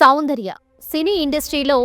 సౌందర్య సినీ ఇండస్ట్రీలో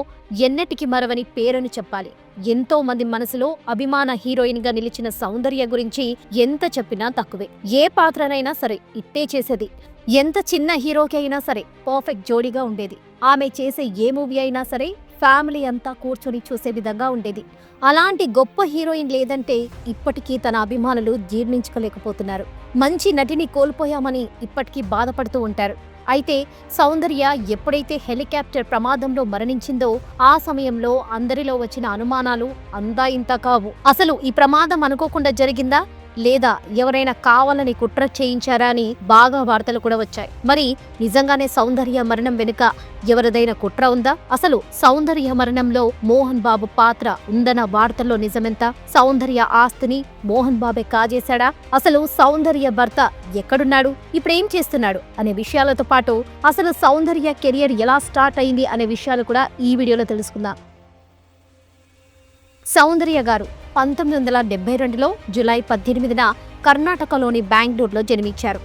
ఎన్నటికి మరవని పేరుని చెప్పాలి. ఎంతో మంది మనసులో అభిమాన హీరోయిన్గా నిలిచిన సౌందర్య గురించి ఎంత చెప్పినా తక్కువే. ఏ పాత్రనైనా సరే ఇట్టే చేసేది. ఎంత చిన్న హీరోకి అయినా సరే పర్ఫెక్ట్ జోడీగా ఉండేది. ఆమె చేసే ఏ మూవీ అయినా సరే ఫ్యామిలీ అంతా కూర్చొని చూసే విధంగా ఉండేది. అలాంటి గొప్ప హీరోయిన్ లేదంటే ఇప్పటికీ తన అభిమానులు జీర్ణించుకోలేకపోతున్నారు. మంచి నటిని కోల్పోయామని ఇప్పటికీ బాధపడుతూ ఉంటారు. అయితే సౌందర్య ఎప్పుడైతే హెలికాప్టర్ ప్రమాదంలో మరణించిందో ఆ సమయంలో అందరిలో వచ్చిన అనుమానాలు అందా ఇంత కావు. అసలు ఈ ప్రమాదం అనుకోకుండా జరిగిందా? లేదా ఎవరైనా కావాలని కుట్ర చేయించారా అని బాగా వార్తలు కూడా వచ్చాయి. మరి నిజంగానే సౌందర్య మరణం వెనుక ఎవరిదైనా కుట్ర ఉందా? అసలు సౌందర్య మరణంలో మోహన్ బాబు పాత్ర ఉందన్న వార్తల్లో నిజమెంత? సౌందర్య ఆస్తిని మోహన్ బాబే కాజేశాడా? అసలు సౌందర్య భర్త ఎక్కడున్నాడు? ఇప్పుడేం చేస్తున్నాడు? అనే విషయాలతో పాటు అసలు సౌందర్య కెరియర్ ఎలా స్టార్ట్ అయింది? అనే విషయాలు కూడా ఈ వీడియోలో తెలుసుకుందాం. సౌందర్య గారు పంతొమ్మిది వందల డెబ్బై రెండులో జులై పద్దెనిమిదిన కర్ణాటకలోని బెంగళూరులో జన్మించారు.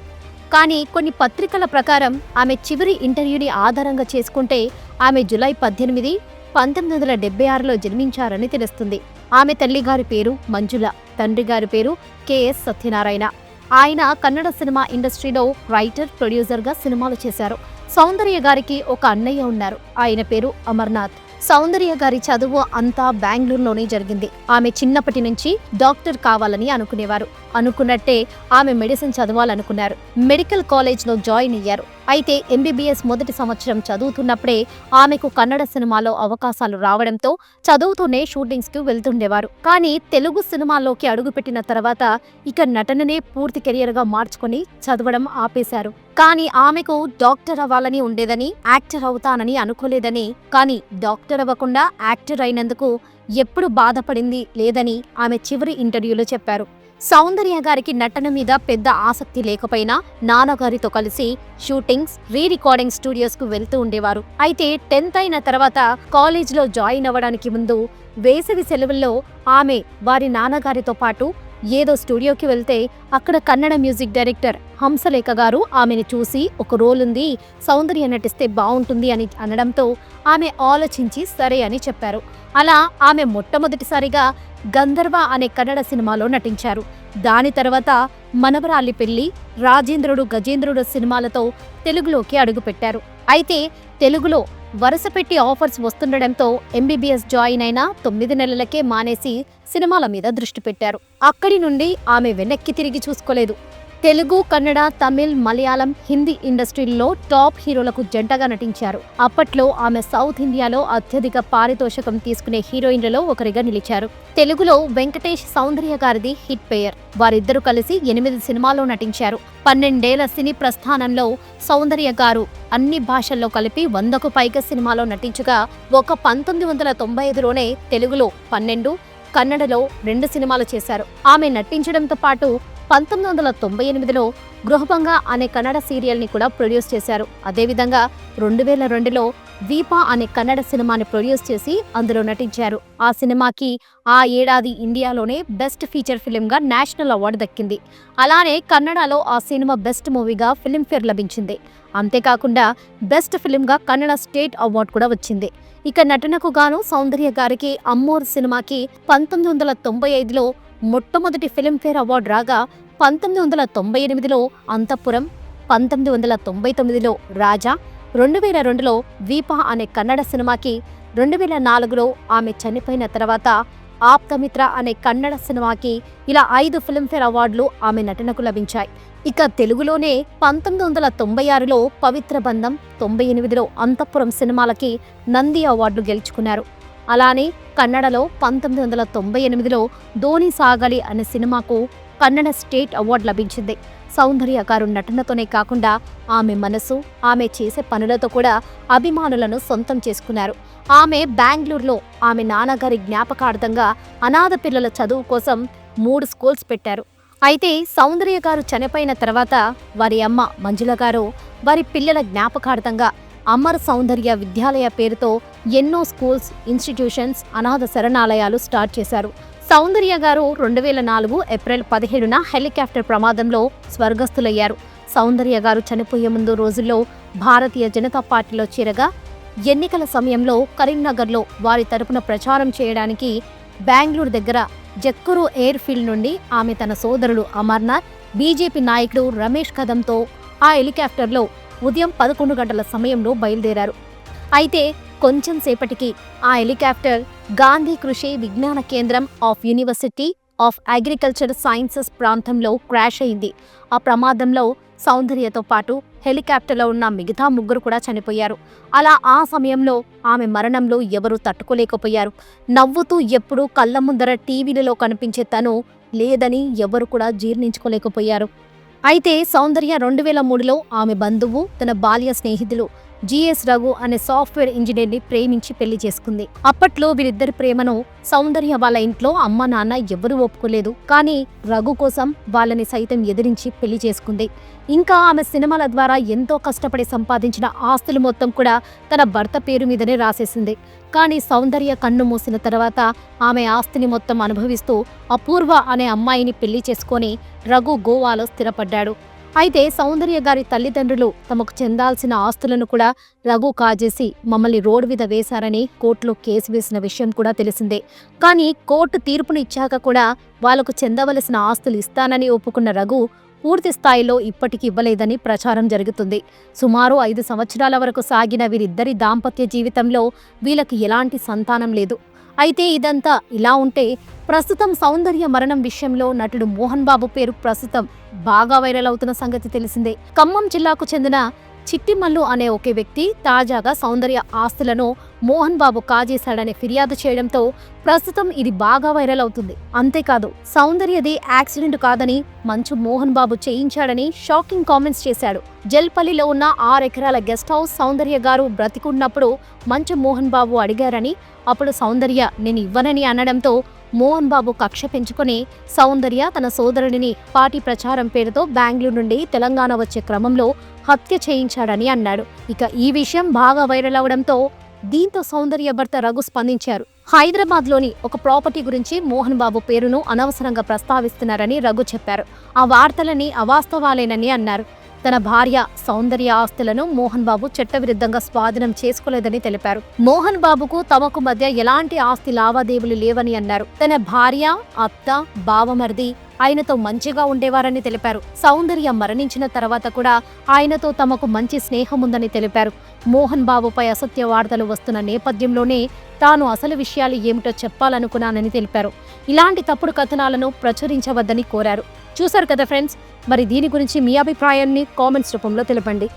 కానీ కొన్ని పత్రికల ప్రకారం ఆమె చివరి ఇంటర్వ్యూని ఆధారంగా చేసుకుంటే ఆమె జులై పద్దెనిమిది పంతొమ్మిది వందల డెబ్బై ఆరులో జన్మించారని తెలుస్తుంది. ఆమె తల్లిగారి పేరు మంజుల తండ్రి గారి పేరు కెఎస్ సత్యనారాయణ. ఆయన కన్నడ సినిమా ఇండస్ట్రీలో రైటర్ ప్రొడ్యూసర్గా సినిమాలు చేశారు. సౌందర్య గారికి ఒక అన్నయ్య ఉన్నారు. ఆయన పేరు అమర్నాథ్. సౌందర్య గారి చదువు అంతా బెంగళూరులోనే జరిగింది. ఆమె చిన్నప్పటి నుంచి డాక్టర్ కావాలని అనుకునేవారు. అనుకున్నట్టే ఆమె మెడిసిన్ చదవాలనుకున్నారు. మెడికల్ కాలేజ్లో జాయిన్ అయ్యారు. అయితే ఎంబీబీఎస్ మొదటి సంవత్సరం చదువుతున్నప్పుడే ఆమెకు కన్నడ సినిమాలో అవకాశాలు రావడంతో చదువుతూనే షూటింగ్స్కు వెళ్తుండేవారు. కానీ తెలుగు సినిమాల్లోకి అడుగుపెట్టిన తర్వాత ఇక నటననే పూర్తి కెరియర్గా మార్చుకొని చదవడం ఆపేశారు. కానీ ఆమెకు డాక్టర్ అవ్వాలని ఉండేదని యాక్టర్ అవుతానని అనుకోలేదని కానీ డాక్టర్ అవ్వకుండా యాక్టర్ అయినందుకు ఎప్పుడు బాధపడింది లేదని ఆమె చివరి ఇంటర్వ్యూలో చెప్పారు. సౌందర్య గారికి నటన మీద పెద్ద ఆసక్తి లేకపోయినా నాన్నగారితో కలిసి షూటింగ్స్ రీ రికార్డింగ్ స్టూడియోస్కు వెళ్తూ ఉండేవారు. అయితే టెన్త్ అయిన తర్వాత కాలేజ్లో జాయిన్ అవ్వడానికి ముందు వేసవి సెలవుల్లో ఆమె వారి నాన్నగారితో పాటు ఏదో స్టూడియోకి వెళ్తే అక్కడ కన్నడ మ్యూజిక్ డైరెక్టర్ హంసలేఖ గారు ఆమెను చూసి ఒక రోల్ ఉంది సౌందర్య నటిస్తే బాగుంటుంది అని అనడంతో ఆమె ఆలోచించి సరే అని చెప్పారు. అలా ఆమె మొట్టమొదటిసారిగా గంధర్వ అనే కన్నడ సినిమాలో నటించారు. దాని తర్వాత మనవరాలి పెళ్ళి రాజేంద్రుడు గజేంద్రుడు సినిమాలతో తెలుగులోకి అడుగుపెట్టారు. అయితే తెలుగులో వరుసపెట్టి ఆఫర్స్ వస్తుండడంతో ఎంబీబీఎస్ జాయిన్ అయిన తొమ్మిది నెలలకే మానేసి సినిమాల మీద దృష్టి పెట్టారు. అక్కడి నుండి ఆమె వెనక్కి తిరిగి చూసుకోలేదు. తెలుగు కన్నడ తమిళ్ మలయాళం హిందీ ఇండస్ట్రీల్లో టాప్ హీరోలకు జంటగా నటించారు. అప్పట్లో ఆమె సౌత్ ఇండియాలో అత్యధిక పారితోషికం తీసుకునే హీరోయిన్లలో ఒకరిగా నిలిచారు. తెలుగులో వెంకటేష్ సౌందర్య గారిది హిట్ పేయర్. వారిద్దరూ కలిసి ఎనిమిది సినిమాల్లో నటించారు. పన్నెండేళ్ళ సినీ ప్రస్థానంలో సౌందర్య గారు అన్ని భాషల్లో కలిపి వందకు పైగా సినిమాలో నటించగా ఒక పంతొమ్మిది వందల తొంభై ఐదులోనే తెలుగులో పన్నెండు కన్నడలో రెండు సినిమాలు చేశారు. ఆమె నటించడంతో పాటు పంతొమ్మిది వందల తొంభై ఎనిమిదిలో గృహభంగ అనే కన్నడ సీరియల్ని కూడా ప్రొడ్యూస్ చేశారు. అదేవిధంగా రెండు వేల రెండులో దీపా అనే కన్నడ సినిమాని ప్రొడ్యూస్ చేసి అందులో నటించారు. ఆ సినిమాకి ఆ ఏడాది ఇండియాలోనే బెస్ట్ ఫీచర్ ఫిలింగా నేషనల్ అవార్డు దక్కింది. అలానే కన్నడలో ఆ సినిమా బెస్ట్ మూవీగా ఫిలింఫేర్ లభించింది. అంతేకాకుండా బెస్ట్ ఫిలింగా కన్నడ స్టేట్ అవార్డు కూడా వచ్చింది. ఇక నటనకు గాను సౌందర్య గారికి అమ్మోర్ సినిమాకి పంతొమ్మిది వందల తొంభై ఐదులో మొట్టమొదటి ఫిలింఫేర్ అవార్డు రాగా పంతొమ్మిది వందల తొంభై ఎనిమిదిలో అంతఃపురం పంతొమ్మిది వందల తొంభై తొమ్మిదిలో రాజా రెండు వేల రెండులో దీప అనే కన్నడ సినిమాకి రెండు వేల నాలుగులో ఆమె చనిపోయిన తర్వాత ఆప్తమిత్ర అనే కన్నడ సినిమాకి ఇలా ఐదు ఫిల్మ్ఫేర్ అవార్డులు ఆమె నటనకు లభించాయి. ఇక తెలుగులోనే పంతొమ్మిది వందల తొంభై ఆరులో పవిత్ర బంధం తొంభై ఎనిమిదిలో అంతఃపురం సినిమాలకి నంది అవార్డులు గెలుచుకున్నారు. అలానే కన్నడలో పంతొమ్మిది వందల తొంభై ఎనిమిదిలో ధోని సాగలి అనే సినిమాకు కన్నడ స్టేట్ అవార్డు లభించింది. సౌందర్య గారు నటనతోనే కాకుండా ఆమె మనసు ఆమె చేసే పనులతో కూడా అభిమానులను సొంతం చేసుకున్నారు. ఆమె బెంగళూరులో ఆమె నాన్నగారి జ్ఞాపకార్థంగా అనాథ పిల్లల చదువు కోసం మూడు స్కూల్స్ పెట్టారు. అయితే సౌందర్య గారు చనిపోయిన తర్వాత వారి అమ్మ మంజుల గారు వారి పిల్లల జ్ఞాపకార్థంగా అమర్ సౌందర్య విద్యాలయ పేరుతో ఎన్నో స్కూల్స్ ఇన్స్టిట్యూషన్స్ అనాథ శరణాలయాలు స్టార్ట్ చేశారు. సౌందర్య గారు రెండు వేల నాలుగు ఏప్రిల్ పదిహేడున హెలికాప్టర్ ప్రమాదంలో స్వర్గస్థులయ్యారు. సౌందర్య గారు చనిపోయే ముందు రోజుల్లో భారతీయ జనతా పార్టీలో చేరగా ఎన్నికల సమయంలో కరీంనగర్లో వారి తరపున ప్రచారం చేయడానికి బెంగళూరు దగ్గర జక్కూరు ఎయిర్ ఫీల్డ్ నుండి ఆమె తన సోదరుడు అమర్నాథ్ బీజేపీ నాయకుడు రమేష్ కదంతో ఆ హెలికాప్టర్లో ఉదయం పదకొండు గంటల సమయంలో బయలుదేరారు. అయితే కొంచెం సేపటికి ఆ helicopter Gandhi Krishi Vignana Kendram of university of agriculture sciences ప్రాంతంలో క్రాష్ అయింది. ఆ ప్రమాదంలో సౌందర్యతో పాటు హెలికాప్టర్లో ఉన్న మిగతా ముగ్గురు కూడా చనిపోయారు. అలా ఆ సమయంలో ఆమె మరణంలో ఎవరూ తట్టుకోలేకపోయారు. నవ్వుతూ ఎప్పుడూ కళ్ళ ముందర టీవీలలో కనిపించే తను లేదని ఎవరు కూడా జీర్ణించుకోలేకపోయారు. అయితే సౌందర్య రెండు వేల మూడులో ఆమె బంధువు తన బాల్య స్నేహితులు జిఎస్ రఘు అనే సాఫ్ట్వేర్ ఇంజనీర్ని ప్రేమించి పెళ్ళి చేసుకుంది. అప్పట్లో వీరిద్దరి ప్రేమను సౌందర్య వాళ్ళ ఇంట్లో అమ్మ నాన్న ఎవ్వరూ ఒప్పుకోలేదు. కానీ రఘు కోసం వాళ్ళని సైతం ఎదిరించి పెళ్ళి చేసుకుంది. ఇంకా ఆమె సినిమాల ద్వారా ఎంతో కష్టపడి సంపాదించిన ఆస్తులు మొత్తం కూడా తన భర్త పేరు మీదనే రాసేసింది. కానీ సౌందర్య కన్ను మూసిన తర్వాత ఆమె ఆస్తిని మొత్తం అనుభవిస్తూ అపూర్వ అనే అమ్మాయిని పెళ్ళి చేసుకొని రఘు గోవాలో స్థిరపడ్డాడు. అయితే సౌందర్య గారి తల్లిదండ్రులు తమకు చెందాల్సిన ఆస్తులను కూడా రఘు కాజేసి మమ్మల్ని రోడ్డు మీద వేశారని కోర్టులో కేసు వేసిన విషయం కూడా తెలిసిందే. కానీ కోర్టు తీర్పును ఇచ్చాక కూడా వాళ్ళకు చెందవలసిన ఆస్తులు ఇస్తానని ఒప్పుకున్న రఘు పూర్తి స్థాయిలో ఇప్పటికి ఇవ్వలేదని ప్రచారం జరుగుతుంది. సుమారు ఐదు సంవత్సరాల వరకు సాగిన వీరిద్దరి దాంపత్య జీవితంలో వీళ్ళకి ఎలాంటి సంతానం లేదు. అయితే ఇదంతా ఇలా ఉంటే ప్రస్తుతం సౌందర్య మరణం విషయంలో నటుడు మోహన్ బాబు పేరు ప్రస్తుతం బాగా వైరల్ అవుతున్న సంగతి తెలిసిందే. ఖమ్మం జిల్లాకు చెందిన చిట్టిమల్లు అనే ఒక వ్యక్తి తాజాగా సౌందర్య ఆస్తులను మోహన్ బాబు కాజేశాడనే ఫిర్యాదు చేయడంతో ప్రస్తుతం ఇది బాగా వైరల్ అవుతుంది. అంతేకాదు సౌందర్యది యాక్సిడెంట్ కాదని మంచు మోహన్ బాబు చేయించాడని షాకింగ్ కామెంట్స్ చేశాడు. జల్పల్లిలో ఉన్న ఆరు ఎకరాల గెస్ట్ హౌస్ సౌందర్య గారు బ్రతికున్నప్పుడు మంచు మోహన్ బాబు అడిగారని అప్పుడు సౌందర్య నేను ఇవ్వనని అనడంతో మోహన్ బాబు కక్ష పెంచుకొని సౌందర్య తన సోదరుడిని పార్టీ ప్రచారం పేరుతో బెంగళూరు నుండి తెలంగాణ వచ్చే క్రమంలో హత్య చేయించాడని అన్నాడు. ఇక ఈ విషయం బాగా వైరల్ అవడంతో దీంతో సౌందర్య భర్త రఘు స్పందించారు. హైదరాబాద్లోని ఒక ప్రాపర్టీ గురించి మోహన్ బాబు పేరును అనవసరంగా ప్రస్తావిస్తున్నారని రఘు చెప్పారు. ఆ వార్తలని అవాస్తవాలేనని అన్నారు. తన భార్య సౌందర్య ఆస్తులను మోహన్ బాబు చట్టవిరుద్ధంగా స్వాధీనం చేసుకోలేదని తెలిపారు. మోహన్ బాబుకు తమకు మధ్య ఎలాంటి ఆస్తి లావాదేవీలు లేవని అన్నారు. తన భార్య అత్త బావమరిది ఆయనతో మంచిగా ఉండేవారని తెలిపారు. సౌందర్య మరణించిన తర్వాత కూడా ఆయనతో తమకు మంచి స్నేహం ఉందని తెలిపారు. మోహన్ బాబుపై అసత్య వార్తలు వస్తున్న నేపథ్యంలోనే తాను అసలు విషయాలు ఏమిటో చెప్పాలనుకున్నానని తెలిపారు. ఇలాంటి తప్పుడు కథనాలను ప్రచురించవద్దని కోరారు. చూశారు కదా ఫ్రెండ్స్? మరి దీని గురించి మీ అభిప్రాయాన్ని కామెంట్స్ రూపంలో తెలపండి.